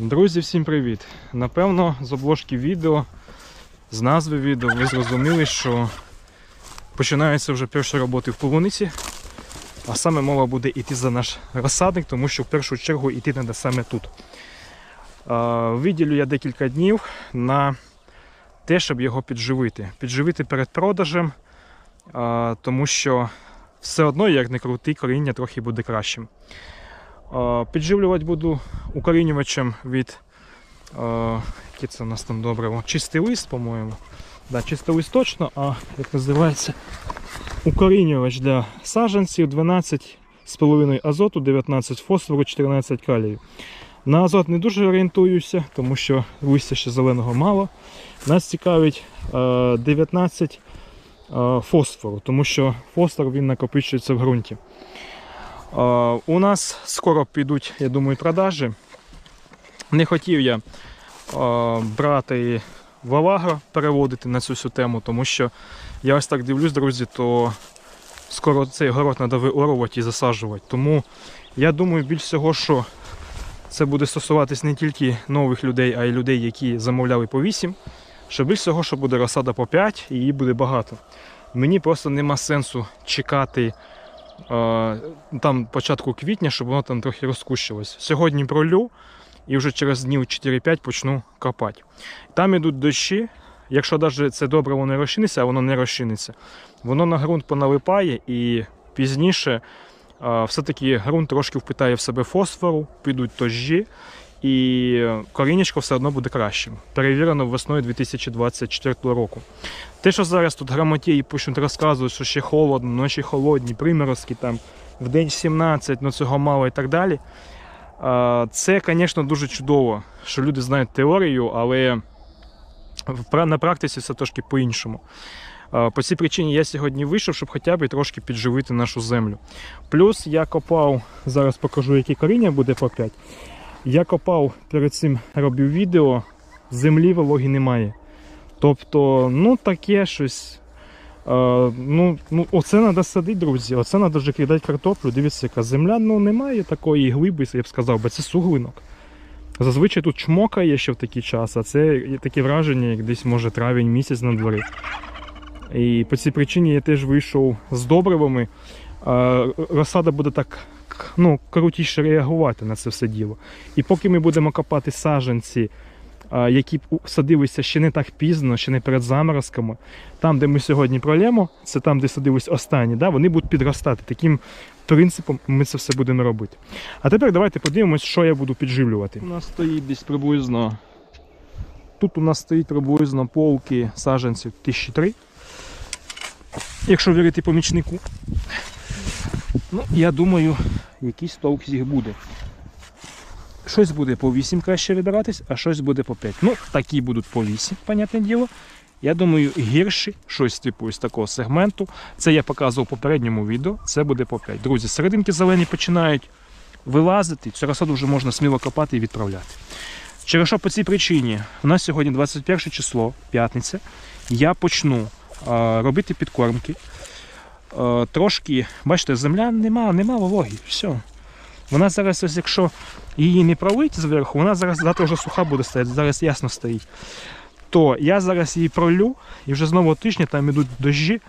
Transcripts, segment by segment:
Друзі, всім привіт! Напевно, з обложки відео, з назви відео ви зрозуміли, що починаються вже перші роботи в полуниці, а саме мова буде йти за наш розсадник, тому що в першу чергу йти треба саме тут. Виділю я декілька днів на те, щоб його підживити. Підживити перед продажем, тому що все одно, як не крутий, коріння трохи буде кращим. Підживлювати буду укорінювачем від е, яке це у нас там добриво? Чистий лист, по-моєму. Да, чистий лист точно, а як називається укорінювач для саджанців 12,5 азоту, 19 фосфору, 14 калію. На азот не дуже орієнтуюся, тому що листя ще зеленого мало. Нас цікавить е, 19 е, фосфору, тому що фосфор він накопичується в ґрунті. У нас скоро підуть, я думаю, продажі. Не хотів я брати в переводити на цю всю тему, тому що я ось так дивлюсь, друзі, то скоро цей город треба виорувати і засаджувати. Тому я думаю, більш всього, що це буде стосуватись не тільки нових людей, а й людей, які замовляли по 8. Що більш всього, що буде розсада по 5 і її буде багато. Мені просто нема сенсу чекати там початку квітня, щоб воно там трохи розкущилось. Сьогодні пролю і вже через днів 4-5 почну копати. Там ідуть дощі. Якщо навіть це добре воно не розчиниться, а воно не розчиниться, воно на ґрунт поналипає і пізніше е, все-таки ґрунт трошки впитає в себе фосфору, підуть дощі, і корінечко все одно буде кращим. Перевірено весною 2024 року. Те, що зараз тут грамотії почнуть розказувати, що ще холодно, ночі холодні, приморозки там в день 17, ну цього мало і так далі. Це, звісно, дуже чудово, що люди знають теорію, але на практиці все трошки по-іншому. По цій причині я сьогодні вийшов, щоб хоча б трошки підживити нашу землю. Плюс я копав, зараз покажу, які коріння буде по 5. Я копав перед цим робив відео, землі вологі немає. Тобто, ну таке щось. Е, ну, ну, оце треба садити, друзі. Оце треба вже кидати картоплю. Дивіться, яка земля ну, немає такої глиби, я б сказав, бо це суглинок. Зазвичай тут чмокає ще в такий час, а це таке враження, як десь може травень місяць на дворі. І по цій причині я теж вийшов з добривами. Е, Розсада буде так ну, крутіше реагувати на це все діло. І поки ми будемо копати саджанці, які садилися ще не так пізно, ще не перед заморозками. Там, де ми сьогодні пролємо, це там, де садились останні, да, вони будуть підростати. Таким принципом ми це все будемо робити. А тепер давайте подивимось, що я буду підживлювати. У нас стоїть десь приблизно. Тут у нас стоїть приблизно полки саджанців 1003. Якщо вірити помічнику. Ну, я думаю, якийсь толк з їх буде. Щось буде по 8 краще вибиратись, а щось буде по 5. Ну, такі будуть по 8, понятне діло. Я думаю, гірші, щось типу ось такого сегменту. Це я показував в попередньому відео, це буде по 5. Друзі, серединки зелені починають вилазити, цю розсаду вже можна сміло копати і відправляти. Через що по цій причині, у нас сьогодні 21 число, п'ятниця, я почну робити підкормки. А, трошки, бачите, земля нема, нема вологі, все. Вона зараз, ось якщо її не пролить зверху, вона зараз завтра вже суха буде стояти, зараз ясно стоїть. То я зараз її пролю, і вже з нового тижня там ідуть дощі,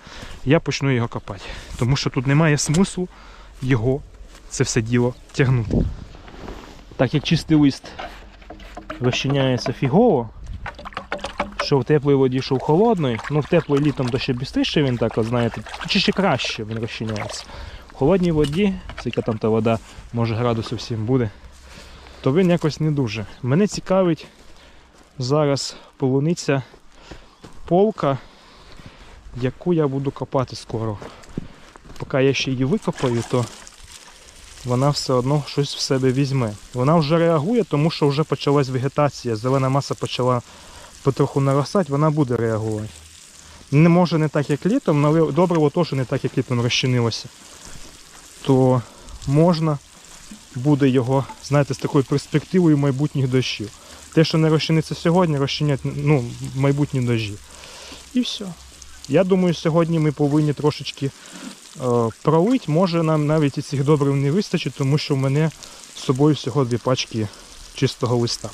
я почну його копати. Тому що тут немає смислу його, це все діло, тягнути. Так як чистий лист розчиняється фігово, що в теплій воді, що в холодної, ну в теплій літом то ще бістріше він так, от, знаєте, чи ще краще він розчиняється. В холодній воді, скільки там та вода, може градусів 7 буде, то він якось не дуже. Мене цікавить зараз полуниця полка, яку я буду копати скоро. Поки я ще її викопаю, то вона все одно щось в себе візьме. Вона вже реагує, тому що вже почалась вегетація, зелена маса почала потроху наростати, вона буде реагувати. Не може не так, як літом, але добриво теж не так, як літом розчинилося. То можна буде його, знаєте, з такою перспективою майбутніх дощів. Те, що не розчиниться сьогодні, розчинять ну, майбутні дощі. І все. Я думаю, сьогодні ми повинні трошечки е, пролить. Може нам навіть і цих добрив не вистачить, тому що в мене з собою всього дві пачки чистого листа.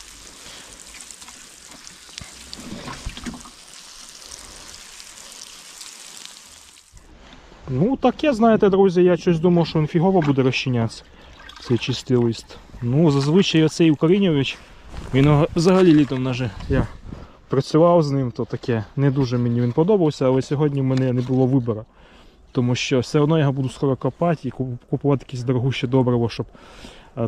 Ну, таке, знаєте, друзі, я щось думав, що він фігово буде розчинятися, цей чистий лист. Ну, зазвичай оцей укорінювач, він взагалі літом наже. Я працював з ним, то таке не дуже мені він подобався, але сьогодні в мене не було вибору. Тому що все одно я буду скоро копати і купувати якесь дорогуще добриво, щоб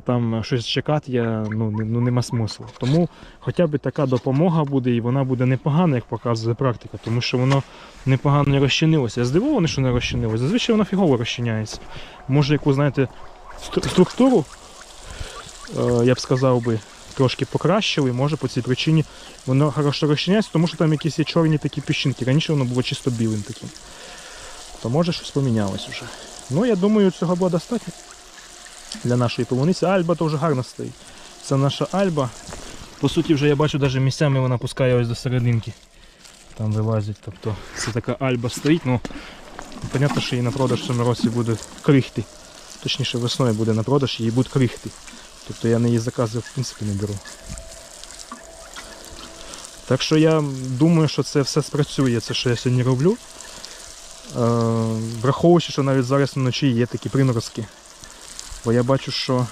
там щось чекати, я, ну, ну, нема смислу. Тому хоча б така допомога буде, і вона буде непогана, як показує практика, тому що воно непогано не розчинилося. Я здивований, що не розчинилося. Зазвичай воно фігово розчиняється. Може, яку, знаєте, структуру, е, я б сказав би, трошки покращили, може по цій причині воно хорошо розчиняється, тому що там якісь є чорні такі піщинки. Раніше воно було чисто білим таким. То може щось помінялось вже. Ну, я думаю, цього буде достатньо для нашої полуниці. Альба то вже гарно стоїть. Це наша альба. По суті, вже я бачу, навіть місцями вона пускає ось до серединки. Там вилазить. Тобто це така альба стоїть. Ну, понятно, що її на продаж в цьому році буде крихти. Точніше, весною буде на продаж, її будуть крихти. Тобто я на її закази в принципі не беру. Так що я думаю, що це все спрацює, це що я сьогодні роблю. Е, враховуючи, що навіть зараз вночі є такі приморозки. Бо я бачу, що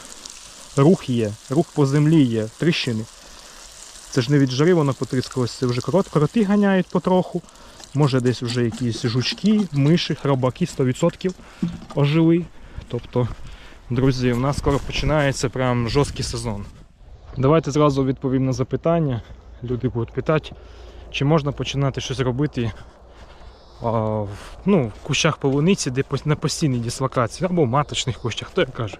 рух є, рух по землі є, тріщини. Це ж не від жари воно потріскалось, це вже корот, кроти ганяють потроху. Може десь вже якісь жучки, миші, хробаки 100% ожили. Тобто, друзі, у нас скоро починається прям жорсткий сезон. Давайте зразу відповім на запитання. Люди будуть питати, чи можна починати щось робити ну, в кущах полуниці, де на постійній дислокації, або в маточних кущах, хто як каже.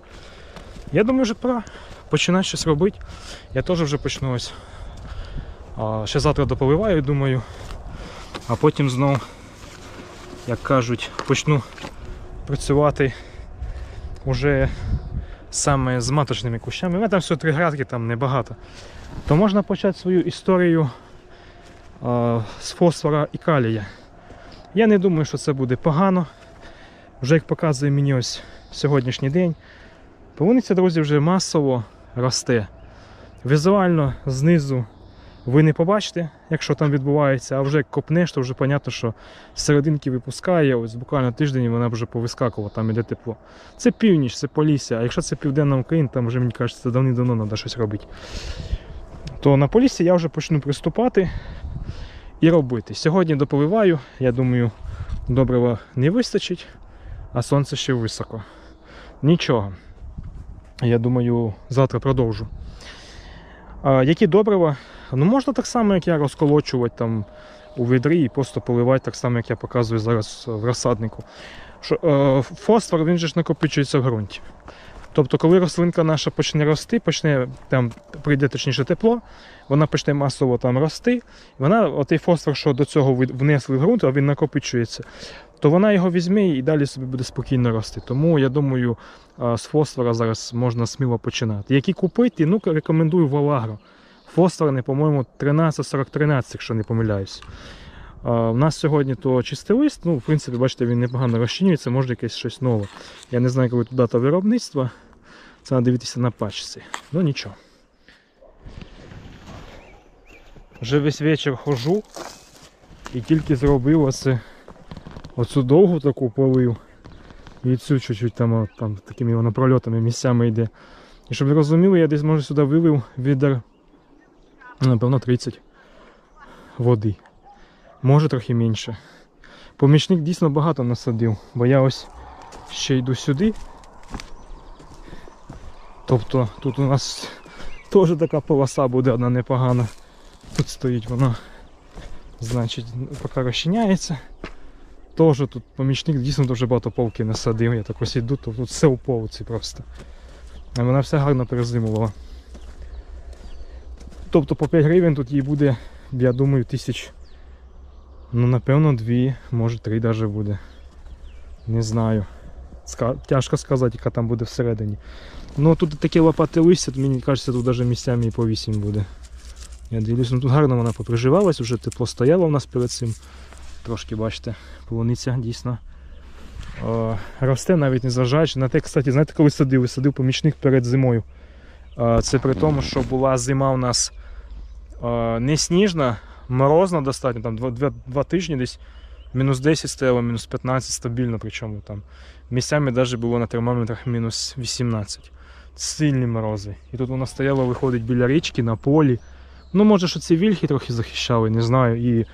Я думаю, вже пора починати щось робити. Я теж вже почну ось. Ще завтра дополиваю, думаю. А потім знов, як кажуть, почну працювати уже саме з маточними кущами. У мене там всього три градки, там небагато. То можна почати свою історію з фосфора і калія. Я не думаю, що це буде погано. Вже як показує мені ось сьогоднішній день. Полуниця, друзі, вже масово росте. Візуально знизу ви не побачите, якщо там відбувається, а вже як копнеш, то вже зрозуміло, що серединки випускає, ось буквально тиждень вона вже повискакувала, там іде тепло. Це північ, це Полісся, а якщо це південна Україна, там вже, мені кажеться, давним-давно треба щось робити. То на Поліссі я вже почну приступати і робити. Сьогодні дополиваю, я думаю, добрива не вистачить, а сонце ще високо. Нічого. Я думаю, завтра продовжу. А, які добрива? Ну, можна так само, як я розколочувати там у відрі і просто поливати так само, як я показую зараз в розсаднику. Е, фосфор він же ж накопичується в ґрунті. Тобто, коли рослинка наша почне рости, почне там прийде точніше тепло, вона почне масово там рости, вона, отей фосфор, що до цього внесли в ґрунт, а він накопичується, то вона його візьме і далі собі буде спокійно рости. Тому я думаю, з фосфора зараз можна сміло починати. Які купити, ну рекомендую Валагро. Фосфорний, по-моєму, 13-40-13, якщо не помиляюсь. У нас сьогодні то чистий лист, ну, в принципі, бачите, він непогано розчинюється, може якесь щось нове. Я не знаю, коли тут дата виробництва. Це треба дивитися на пачці. Ну нічого. Вже весь вечір хожу і тільки зробив оце, оцю довгу таку полив. І цю чуть-чуть там, там такими воно прольотами місцями йде. І щоб ви розуміли, я десь може сюди вилив відер, ну, напевно, 30 води. Може трохи менше. Помічник дійсно багато насадив, бо я ось ще йду сюди. Тобто тут у нас теж така полоса буде одна непогана. Тут стоїть вона, значить, поки розчиняється. Теж тут помічник дійсно дуже багато повки насадив. Я так ось йду, то тут все у повці просто. А вона все гарно перезимувала. Тобто по 5 гривень тут їй буде, я думаю, тисяч. Ну, напевно, дві, може три навіть буде. Не знаю. Тяжко сказати, яка там буде всередині. Ну тут таке лопати листя, мені кажеться, тут навіть місцями і по 8 буде. Я дивлюсь, ну тут гарно вона поприживалась, вже тепло стояло у нас перед цим. Трошки, бачите, полуниця дійсно е, росте, навіть не зважаючи на те, кстати, знаєте, коли садив, садив помічник перед зимою. Е, Це при тому, що була зима у нас е, не сніжна, морозна достатньо, там два, два, два тижні десь мінус 10 стояло, мінус 15 стабільно, причому там місцями навіть було на термометрах мінус 18. Сильні морози. І тут вона стояла, виходить біля річки на полі. Ну, може, що ці вільхи трохи захищали, не знаю. І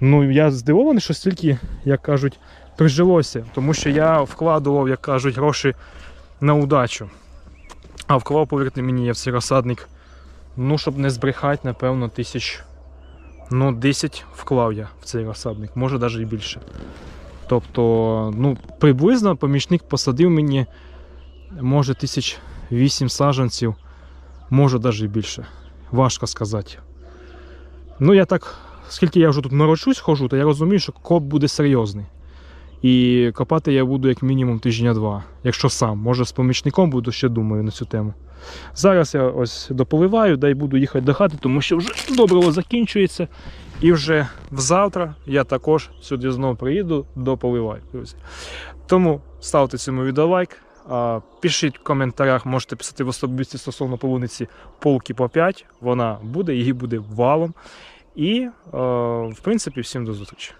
ну, я здивований, що стільки, як кажуть, прижилося. Тому що я вкладував, як кажуть, гроші на удачу. А вклав, повірте мені, я в цей розсадник. Ну, щоб не збрехати, напевно, тисяч. Ну, 10 вклав я в цей розсадник, може навіть і більше. Тобто, ну, приблизно помічник посадив мені, може, тисяч вісім саджанців, може навіть і більше. Важко сказати. Ну, я так, скільки я вже тут морочусь, хожу, то я розумію, що коп буде серйозний. І копати я буду як мінімум тижня-два, якщо сам. Може з помічником буду ще думаю на цю тему. Зараз я ось дополиваю, дай буду їхати до хати, тому що вже добриво закінчується. І вже завтра я також сюди знову приїду, дополиваю. друзі. Тому ставте цьому відео лайк. Пишіть в коментарях, можете писати в особисті стосовно полуниці полки по 5. Вона буде, її буде валом. І, е, в принципі, всім до зустрічі.